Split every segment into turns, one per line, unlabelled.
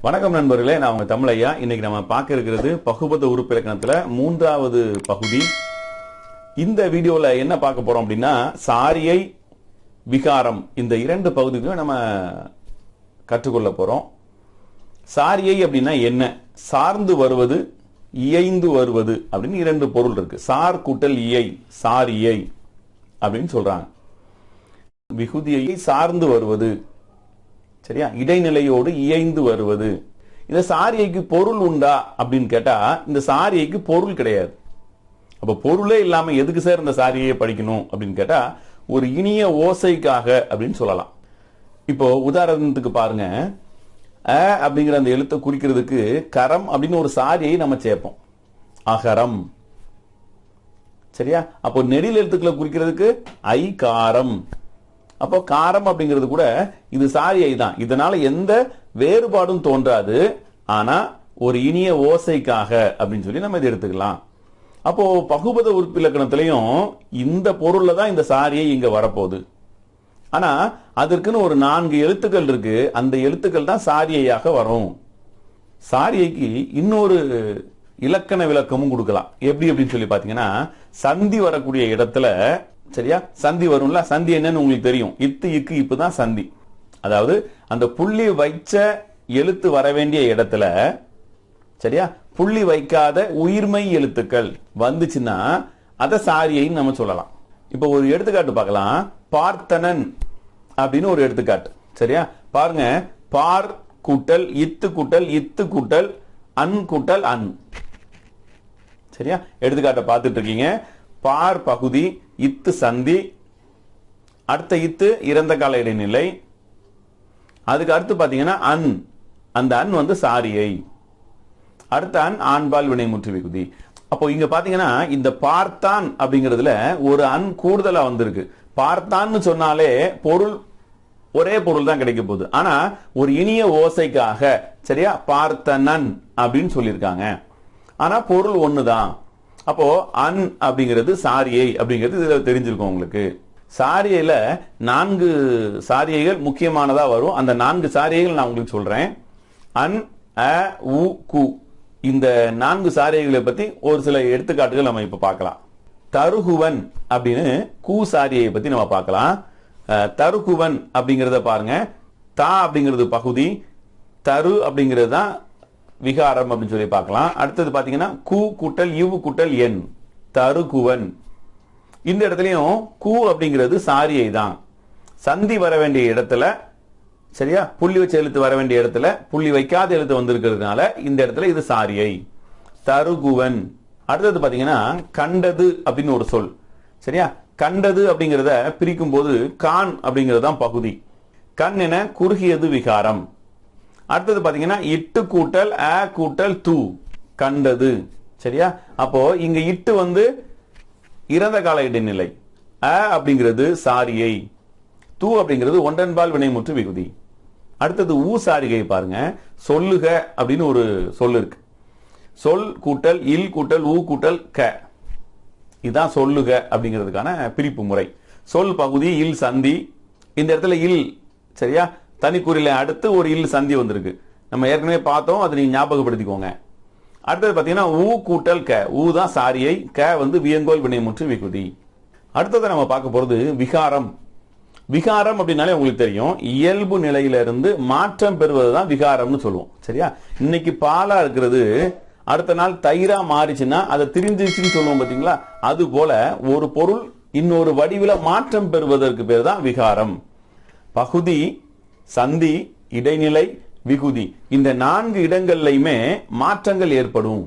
வணக்கம் நண்பர்களே நான் உங்க தமிழையா? இன்னைக்கு நம்ம பார்க்க இருக்கிறது பகுபத உறுப்பிலக்கணத்துல மூன்றாவது பகுதி. இந்த வீடியோல என்ன பார்க்க போறோம் அப்படின்னா சாரியை விகாரம் இந்த இரண்டு பகுதிகளும் நம்ம கற்றுக்கொள்ள போறோம். சாரியை அப்படின்னா என்ன? சார்ந்து வருவது இயைந்து வருவது அப்படின்னு இரண்டு பொருள் இருக்கு. சார் கூட்டல் இயை சாரியை அப்படின்னு சொல்றாங்க. விகுதியை சார்ந்து வருவது சரியா? இடைநிலையோடு இயைந்து வருவது. இந்த சாரியைக்கு பொருள் உண்டா அப்படின்னு கேட்டா இந்த சாரியைக்கு பொருள் கிடையாது. அப்ப பொருளே இல்லாம எதுக்கு சார் இந்த சாரியை படிக்கணும் அப்படின்னு கேட்டா ஒரு இனிய ஓசைக்காக அப்படின்னு சொல்லலாம். இப்போ உதாரணத்துக்கு பாருங்க. அ அப்படிங்கிற அந்த எழுத்தை குறிக்கிறதுக்கு கரம் அப்படின்னு ஒரு சாரியை நம்ம சேர்ப்போம். அகரம். சரியா? அப்போ நெடில் எழுத்துக்களை குறிக்கிறதுக்கு ஐ காரம் அப்போ காரம் அப்படிங்கிறது கூட இது சாரியை தான். இதனால எந்த வேறுபாடும் தோன்றாது. ஆனா ஒரு இனிய ஓசைக்காக அப்படின்னு சொல்லி நம்ம இதை எடுத்துக்கலாம். அப்போ பகுபத உறுப்பிலக்கணத்திலையும் இந்த பொருள்ல தான் இந்த சாரியை இங்க வரப்போகுது. ஆனா அதற்குன்னு ஒரு நான்கு எழுத்துக்கள் இருக்கு. அந்த எழுத்துக்கள் தான் சாரியையாக வரும். சாரியைக்கு இன்னொரு இலக்கண விளக்கமும் கொடுக்கலாம். எப்படி அப்படின்னு சொல்லி பாத்தீங்கன்னா சந்தி வரக்கூடிய இடத்துல சரியா? சந்தி வரும்ல? சந்தி என்னன்னு உங்களுக்கு தெரியும். இத்து இக்கு இப்பு தான் சந்தி. அதாவது அந்த புள்ளி வைச்ச எழுத்து வர வேண்டிய இடத்துல சரியா? புள்ளி வைக்காத உயிர்மை எழுத்துக்கள் வந்துச்சுன்னா அதை சாரியைன்னு நம்ம சொல்லலாம். இப்போ ஒரு எடுத்துக்காட்டு பார்க்கலாம். பார்த்தனன் அப்படின்னு ஒரு எடுத்துக்காட்டு. சரியா? பாருங்க. பார் கூட்டல் இத்து கூட்டல் இத்து கூட்டல் அன் கூட்டல் அன். சரியா? எடுத்துக்காட்டை பார்த்துட்டு இருக்கீங்க. பார் பகுதி இத்து சந்தி அடுத்த இத்து இறந்த கால இடைநிலை. அதுக்கு அடுத்து பார்த்தீங்கன்னா அன். அந்த அன் வந்து சாரியை. அடுத்த அன் ஆண்பால் வினைமுற்று விகுதி. அப்போ இங்க பாத்தீங்கன்னா இந்த பார்த்தான் அப்படிங்கிறதுல ஒரு அன் கூடுதலா வந்திருக்கு. பார்த்தான்னு சொன்னாலே பொருள் ஒரே பொருள் தான் கிடைக்க போகுது. ஆனா ஒரு இனிய ஓசைக்காக சரியா? பார்த்தனன் அப்படின்னு சொல்லியிருக்காங்க. ஆனா பொருள் ஒண்ணுதான். அப்போ அன் அப்படிங்கிறது சாரியை அப்படிங்கிறது இதுல தெரிஞ்சிருக்கும் உங்களுக்கு. சாரியையில நான்கு சாரியைகள் முக்கியமானதா வரும். அந்த நான்கு சாரியைகள் நான் உங்களுக்கு சொல்றேன். அன் அ உ கு. இந்த நான்கு சாரியைகளை பத்தி ஒரு சில எடுத்துக்காட்டுகள் நம்ம இப்ப பார்க்கலாம். தருகுவன் அப்படின்னு கூ சாரியை பத்தி நம்ம பார்க்கலாம். தருகுவன் அப்படிங்கிறத பாருங்க. தா அப்படிங்கிறது பகுதி. தரு அப்படிங்கிறது தான் விகாரம் அப்படின்னு சொல்லி பார்க்கலாம். அடுத்தது பாத்தீங்கன்னா கு கூட்டல் இவ் கூட்டல் என் தருகுவன் இந்த இடத்துலயும் கு அப்படிங்கிறது சாரியை தான். சந்தி வர வேண்டிய இடத்துல சரியா? புள்ளி வச்ச எழுத்து வர வேண்டிய இடத்துல புள்ளி வைக்காத எழுத்து வந்திருக்கிறதுனால இந்த இடத்துல இது சாரியை. தருகுவன் அடுத்தது பாத்தீங்கன்னா கண்டது அப்படின்னு ஒரு சொல். சரியா? கண்டது அப்படிங்கிறத பிரிக்கும் போது கான் அப்படிங்கிறது தான் பகுதி. கண் என குறுகியது விகாரம். அடுத்தது பாத்தீங்கன்னா இட்டு கூட்டல் அ கூட்டல் து. கண்டது. சரியா? அப்போ இங்க இட்டு வந்து இறந்த கால இடைநிலை. அ அப்படிங்கிறது சாரியை. தூ அப்படிங்கிறது ஒன்றன்பால் வினைமுற்று விகுதி. அடுத்தது ஊ சாரிகை பாருங்க. சொல்லுக அப்படின்னு ஒரு சொல் இருக்கு. சொல் கூட்டல் இல் கூட்டல் ஊ கூட்டல் க. இதுதான் சொல்லுக அப்படிங்கிறதுக்கான பிரிப்பு முறை. சொல் பகுதி இல் சந்தி. இந்த இடத்துல இல் சரியா? தனிக்குறில அடுத்து ஒரு இல் சந்தி வந்திருக்கு. நம்ம ஏற்கனவே பார்த்தோம் அதை நீங்கள் ஞாபகப்படுத்திக்கோங்க. அடுத்தது பார்த்தீங்கன்னா ஊ கூட்டல் க. ஊ தான் சாரியை க வந்து வியங்கோல் வினைமுற்று விகுதி. அடுத்தது நம்ம பார்க்க போகிறது விகாரம். விகாரம் அப்படின்னாலே உங்களுக்கு தெரியும். இயல்பு நிலையிலிருந்து மாற்றம் பெறுவது தான் விகாரம்னு சொல்லுவோம். சரியா? இன்னைக்கு பாலா இருக்கிறது அடுத்த நாள் தயிரா மாறிச்சுன்னா அதை திரிஞ்சிருச்சுன்னு சொல்லுவோம் பார்த்தீங்களா? அது போல ஒரு பொருள் இன்னொரு வடிவில் மாற்றம் பெறுவதற்கு பேர் தான் விகாரம். பகுதி சந்தி இடைநிலை விகுதி. இந்த நான்கு இடங்கள்லையுமே மாற்றங்கள் ஏற்படும்.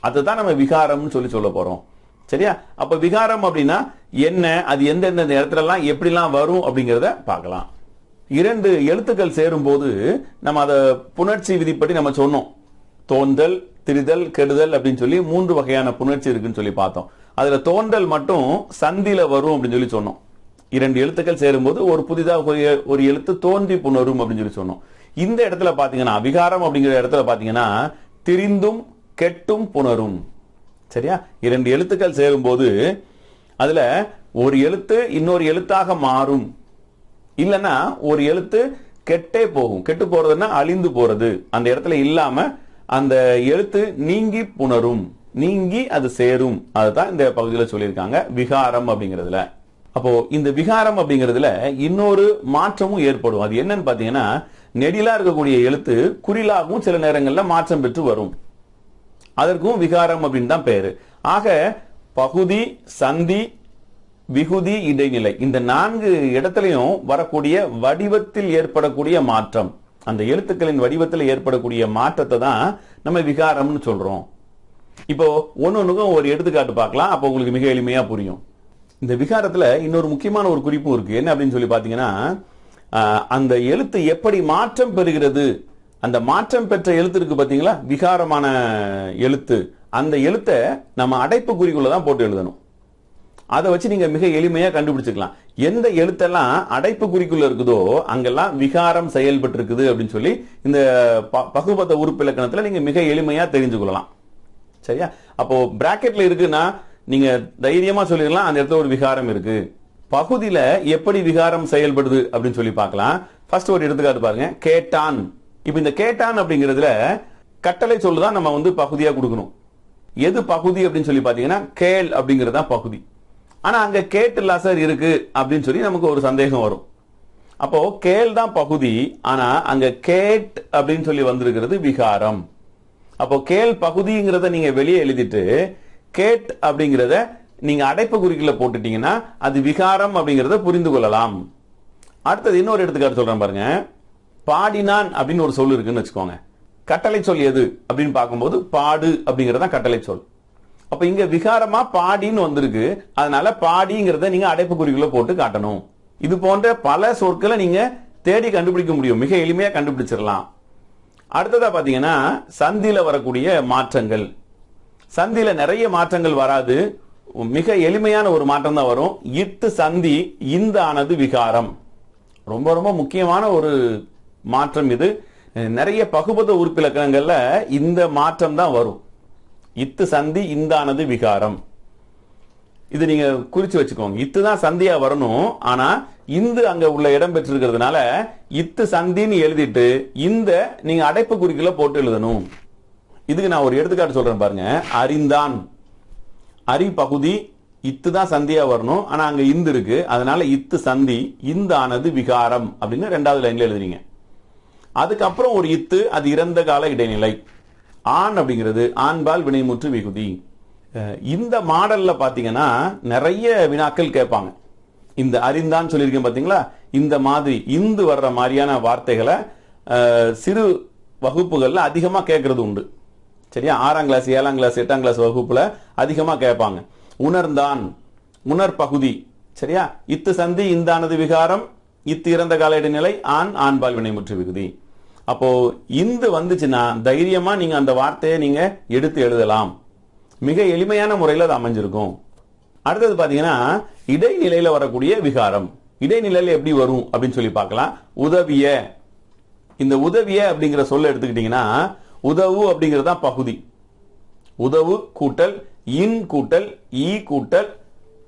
அதுதான் நம்ம விகாரம்னு சொல்லி சொல்ல போறோம். சரியா? அப்ப விகாரம் அப்படின்னா என்ன அது எந்தெந்த இடத்துலலாம் எப்படிலாம் வரும் அப்படிங்கிறத பார்க்கலாம். இரண்டு எழுத்துக்கள் சேரும் போது நம்ம அதை புணர்ச்சி விதிப்படி நம்ம சொன்னோம். தோன்றல் திரிதல் கெடுதல் அப்படின்னு சொல்லி மூன்று வகையான புணர்ச்சி இருக்குன்னு சொல்லி பார்த்தோம். அதுல தோன்றல் மட்டும் சந்தில வரும் அப்படின்னு சொல்லி சொன்னோம். இரண்டு எழுத்துக்கள் சேரும்போது ஒரு புதிதாக ஒரு எழுத்து தோன்றி புணரும் அப்படின்னு சொல்லி சொன்னோம். இந்த இடத்துல பாத்தீங்கன்னா விகாரம் அப்படிங்கிற இடத்துல பாத்தீங்கன்னா திரிந்தும் கெட்டும் புணரும். சரியா? இரண்டு எழுத்துக்கள் சேரும்போது அதுல ஒரு எழுத்து இன்னொரு எழுத்தாக மாறும். இல்லைன்னா ஒரு எழுத்து கெட்டே போகும். கெட்டு போறதுன்னா அழிந்து போறது. அந்த இடத்துல இல்லாம அந்த எழுத்து நீங்கி புணரும். நீங்கி அது சேரும். அதுதான் இந்த பகுதியில் சொல்லியிருக்காங்க. விகாரம் அப்படிங்கிறதுல. அப்போ இந்த விகாரம் அப்படிங்கிறதுல இன்னொரு மாற்றமும் ஏற்படும். அது என்னன்னு பாத்தீங்கன்னா நெடிலா இருக்கக்கூடிய எழுத்து குறிலாகவும் சில நேரங்களில் மாற்றம் பெற்று வரும். அதற்கும் விகாரம் அப்படின்னு தான் பேரு ஆக பகுதி சந்தி விகுதி இடைநிலை இந்த நான்கு இடத்துலையும் வரக்கூடிய வடிவத்தில் ஏற்படக்கூடிய மாற்றம். அந்த எழுத்துக்களின் வடிவத்தில் ஏற்படக்கூடிய மாற்றத்தை தான் நம்ம விகாரம்னு சொல்றோம். இப்போ ஒன்னொன்னுக்கும் ஒரு எடுத்துக்காட்டு பார்க்கலாம். அப்போ உங்களுக்கு மிக எளிமையா புரியும். இந்த விகாரத்துல இன்னொரு முக்கியமான ஒரு குறிப்பும் இருக்கு. என்ன அப்படின்னு சொல்லி பாத்தீங்கன்னா ஆஹ், அந்த எழுத்து எப்படி மாற்றம் பெறுகிறது? அந்த மாற்றம் பெற்ற எழுத்து இருக்கு பாத்தீங்களா? விகாரமான எழுத்து. அந்த எழுத்தை நம்ம அடைப்பு குறிக்குள்ள தான் போட்டு எழுதணும். அதை வச்சு நீங்க மிக எளிமையா கண்டுபிடிச்சுக்கலாம். எந்த எழுத்தெல்லாம் அடைப்பு குறிக்குள்ள இருக்குதோ அங்கெல்லாம் விகாரம் செயல்பட்டு இருக்குது அப்படின்னு சொல்லி இந்த ப- பகுபத உறுப்பு இலக்கணத்துல நீங்க மிக எளிமையா தெரிஞ்சு கொள்ளலாம் சரியா? அப்போ பிராக்கெட்ல இருக்குன்னா நீங்க தைரியமா சொல்லிடலாம் அந்த இடத்துல ஒரு விகாரம் இருக்கு. பகுதியில எப்படி விகாரம் செயல்படுது அப்படின்னு சொல்லி பார்க்கலாம். ஃபர்ஸ்ட் ஒரு எடுத்துக்காட்டு பாருங்க. கேட்டான். இப்ப இந்த கேட்டான் அப்படிங்கிறதுல கட்டளை சொல்லுதான் நம்ம வந்து பகுதியா கொடுக்கணும். எது பகுதி அப்படின்னு சொல்லி பாத்தீங்கன்னா கேள் அப்படிங்கிறது தான் பகுதி. ஆனா அங்க கேட்டு சார் இருக்கு அப்படின்னு சொல்லி நமக்கு ஒரு சந்தேகம் வரும். அப்போ கேள் தான் பகுதி ஆனா அங்க கேட் அப்படின்னு சொல்லி வந்திருக்கிறது விகாரம். அப்போ கேள் பகுதிங்கிறத நீங்க வெளியே எழுதிட்டு கேட் அப்படிங்கிறத நீங்க அடைப்பு குறிக்கல போட்டுட்டீங்கன்னா அது விகாரம் அப்படிங்கிறத புரிந்து கொள்ளலாம். அடுத்தது இன்னொரு எடுத்துக்காட்டு சொல்றேன் பாருங்க. பாடினான் அப்படின்னு ஒரு சொல் இருக்குன்னு வச்சுக்கோங்க. கட்டளை சொல் எது அப்படின்னு பார்க்கும்போது பாடு அப்படிங்கறது தான் கட்டளை சொல். அப்ப இங்க விகாரமா பாடின்னு வந்திருக்கு. அதனால பாடிங்கிறத நீங்க அடைப்பு குறிக்குள்ள போட்டு காட்டணும். இது போன்ற பல சொற்களை நீங்க தேடி கண்டுபிடிக்க முடியும். மிக எளிமையா கண்டுபிடிச்சிடலாம். அடுத்ததா பாத்தீங்கன்னா சந்தில வரக்கூடிய மாற்றங்கள். சந்தியில நிறைய மாற்றங்கள் வராது. மிக எளிமையான ஒரு மாற்றம் தான் வரும். இத்து சந்தி இந்த ஆனது விகாரம். ரொம்ப ரொம்ப முக்கியமான ஒரு மாற்றம் இது. நிறைய பகுபத உறுப்பிலக்கணங்கள்ல இந்த மாற்றம் தான் வரும். இத்து சந்தி இந்தானது விகாரம். இது நீங்க குறிச்சு வச்சுக்கோங்க. இத்து தான் சந்தியா வரணும். ஆனா இந்து அங்க உள்ள இடம் பெற்றிருக்கிறதுனால இத்து சந்தின்னு எழுதிட்டு இந்த நீங்க அடைப்பு குறிக்கல போட்டு எழுதணும். இதுக்கு நான் ஒரு எடுத்துக்காட்டு சொல்றேன் பாருங்க. அறிந்தான் அரி பகுதி இத்து தான் சந்தியா வரணும். ஆனா அங்க இந்து இருக்கு. அதனால இத்து சந்தி இந்த ஆனது விகாரம் அப்படின்னு ரெண்டாவது லைன்ல எழுதுறீங்க. அதுக்கப்புறம் ஒரு இத்து அது இறந்த கால இடைநிலை. ஆண் அப்படிங்கிறது ஆண்பால் வினைமுற்று விகுதி. இந்த மாடல்ல பாத்தீங்கன்னா நிறைய வினாக்கள் கேட்பாங்க. இந்த அறிந்தான்னு சொல்லியிருக்கேன் பாத்தீங்களா? இந்த மாதிரி இந்து வர்ற மாதிரியான வார்த்தைகளை சிறு வகுப்புகள்ல அதிகமா கேட்கறது உண்டு. சரியா? ஆறாம் கிளாஸ் ஏழாம் கிளாஸ் எட்டாம் கிளாஸ் வகுப்புல அதிகமா கேட்பாங்க. உணர்ந்தான் உணர் பகுதி சரியா? இத்து சந்தி இந்தானது விகாரம் இத்து இறந்த கால இடைநிலை ஆண் ஆண்பால் வினைமுற்று விகுதி. அப்போ இந்து வந்துச்சுன்னா தைரியமா நீங்க அந்த வார்த்தையை நீங்க எடுத்து எழுதலாம். மிக எளிமையான முறையில் அது அமைஞ்சிருக்கும். அடுத்தது பாத்தீங்கன்னா இடைநிலையில வரக்கூடிய விகாரம். இடைநிலையில எப்படி வரும் அப்படின்னு சொல்லி பார்க்கலாம். உதவிய. இந்த உதவிய அப்படிங்கிற சொல்ல எடுத்துக்கிட்டீங்கன்னா உதவு அப்படிங்கிறது தான் பகுதி. உதவு கூட்டல் இன் கூட்டல் ஈ கூட்டல்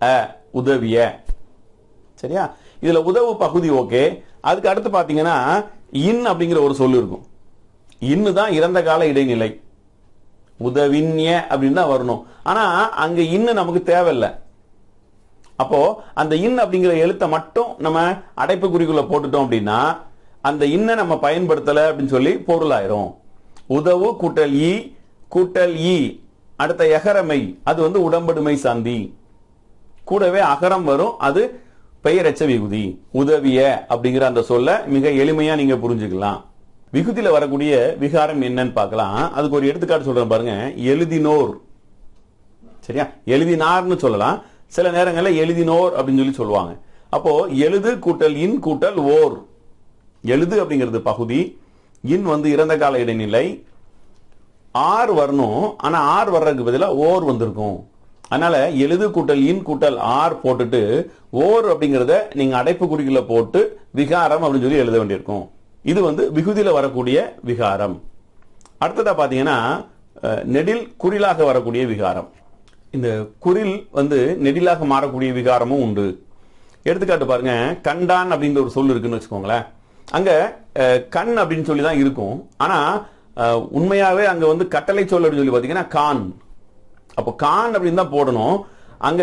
அ உதவிய. சரியா? இதுல உதவு பகுதி ஓகே. அதுக்கு அடுத்து பாத்தீங்கன்னா இன் அப்படிங்கிற ஒரு சொல் இருக்கும். இன்னு தான் இறந்த கால இடைநிலை. உதவின்ய அப்படின்னு தான் வரணும். ஆனா அங்க இன்னு நமக்கு தேவையில்லை. அப்போ அந்த இன் அப்படிங்கிற எழுத்தை மட்டும் நம்ம அடைப்பு குறிக்குள்ள போட்டுட்டோம் அப்படின்னா அந்த இன்னை நம்ம பயன்படுத்தல அப்படின்னு சொல்லி பொருளாயிரும். உதவு கூட்டல் ஈ கூட்டல் ஈ. அடுத்த எகரமை அது வந்து உடம்படுமை சாந்தி. கூடவே அகரம் வரும் அது பெயரச்ச விகுதி. உதவிய அப்படிங்கிற அந்த சொல்ல மிக எளிமையா நீங்க புரிஞ்சுக்கலாம். விகுதியில வரக்கூடிய விகாரம் என்னன்னு பார்க்கலாம். அதுக்கு ஒரு எடுத்துக்காட்டு சொல்றேன் பாருங்க. எழுதினோர். சரியா? எழுதினார்னு சொல்லலாம். சில நேரங்களில் எழுதினோர் அப்படின்னு சொல்லி சொல்லுவாங்க. அப்போ எழுது கூட்டல் இன் கூட்டல் ஓர். எழுது அப்படிங்கிறது பகுதி. இன் வந்து இறந்த கால இடைநிலை ஆர் வரணும் ஆனா ஆர் வர்றதுக்கு பதிலாக ஓர் வந்திருக்கும். அதனால எழுது கூட்டல் இன் கூட்டல் ஆர் போட்டுட்டு ஓர் அப்படிங்கிறத நீங்க அடைப்பு குறிக்குள்ள போட்டு விகாரம் அப்படின்னு சொல்லி எழுத வேண்டியிருக்கும். இது வந்து விகுதியில வரக்கூடிய விகாரம். அடுத்ததா பாத்தீங்கன்னா நெடில் குறிலாக வரக்கூடிய விகாரம். இந்த குறில் வந்து நெடிலாக மாறக்கூடிய விகாரமும் உண்டு. எடுத்துக்காட்டு பாருங்க கண்டான் அப்படிங்கிற ஒரு சொல் இருக்குன்னு வச்சுக்கோங்களேன். அங்க கண் அப்படின்னு சொல்லி தான் இருக்கும். ஆனா உண்மையாகவே உண்மையாவே அங்க வந்து கட்டளை சொல் அப்படின்னு சொல்லி பாத்தீங்கன்னா கான். அப்போ கான் அப்படின்னு தான் போடணும். அங்க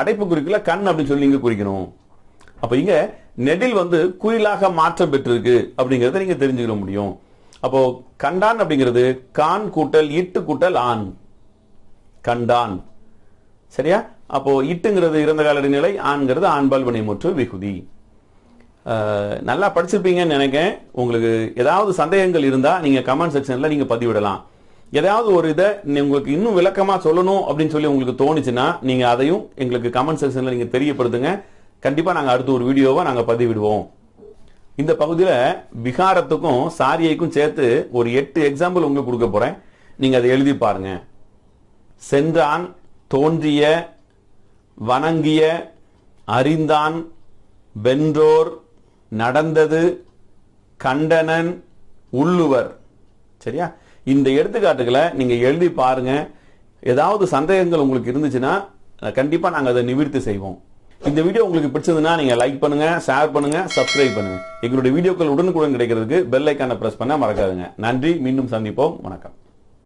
அடைப்பு குறிக்கல கண் அப்படின்னு சொல்லி நீங்க குறிக்கணும். அப்ப இங்க நெடில் வந்து குறிலாக மாற்றம் பெற்றிருக்கு அப்படிங்கறத நீங்க தெரிஞ்சுக்க முடியும். அப்போ கண்டான் அப்படிங்கிறது கான் கூட்டல் இட்டு கூட்டல் ஆண். கண்டான். சரியா? அப்போ இட்டுங்கிறது இறந்த கால இடைநிலை ஆண்கிறது ஆண்பால் வினைமுற்று விகுதி. நல்லா படிச்சிருப்பீங்கன்னு நினைக்கிறேன். உங்களுக்கு ஏதாவது சந்தேகங்கள் இருந்தால் நீங்கள் கமெண்ட் செக்ஷனில் நீங்கள் பதிவிடலாம். ஏதாவது ஒரு இதை உங்களுக்கு இன்னும் விளக்கமாக சொல்லணும் அப்படின்னு சொல்லி உங்களுக்கு தோணுச்சுன்னா நீங்கள் அதையும் எங்களுக்கு கமெண்ட் செக்ஷனில் நீங்கள் தெரியப்படுத்துங்க. கண்டிப்பாக நாங்கள் அடுத்த ஒரு வீடியோவை நாங்கள் பதிவிடுவோம். இந்த பகுதியில் விகாரத்துக்கும் சாரியைக்கும் சேர்த்து ஒரு எட்டு எக்ஸாம்பிள் உங்களுக்கு கொடுக்க போகிறேன் நீங்கள் அதை எழுதி பாருங்க. சென்றான் தோன்றிய வணங்கிய அறிந்தான் வென்றோர் நடந்தது கண்டனன் உள்ளுவர். சரியா? இந்த எடுத்துக்காட்டுகளை நீங்க எழுதி பாருங்க. ஏதாவது சந்தேகங்கள் உங்களுக்கு இருந்துச்சுன்னா கண்டிப்பா நாங்க அதை நிவர்த்தி செய்வோம். இந்த வீடியோ உங்களுக்கு பிடிச்சதுன்னா நீங்க லைக் பண்ணுங்க ஷேர் பண்ணுங்க சப்ஸ்கிரைப் பண்ணுங்க. எங்களுடைய வீடியோக்கள் உடனுக்குடன் கிடைக்கிறதுக்கு பெல் ஐக்கான பிரஸ் பண்ண மறக்காதுங்க. நன்றி மீண்டும் சந்திப்போம். வணக்கம்.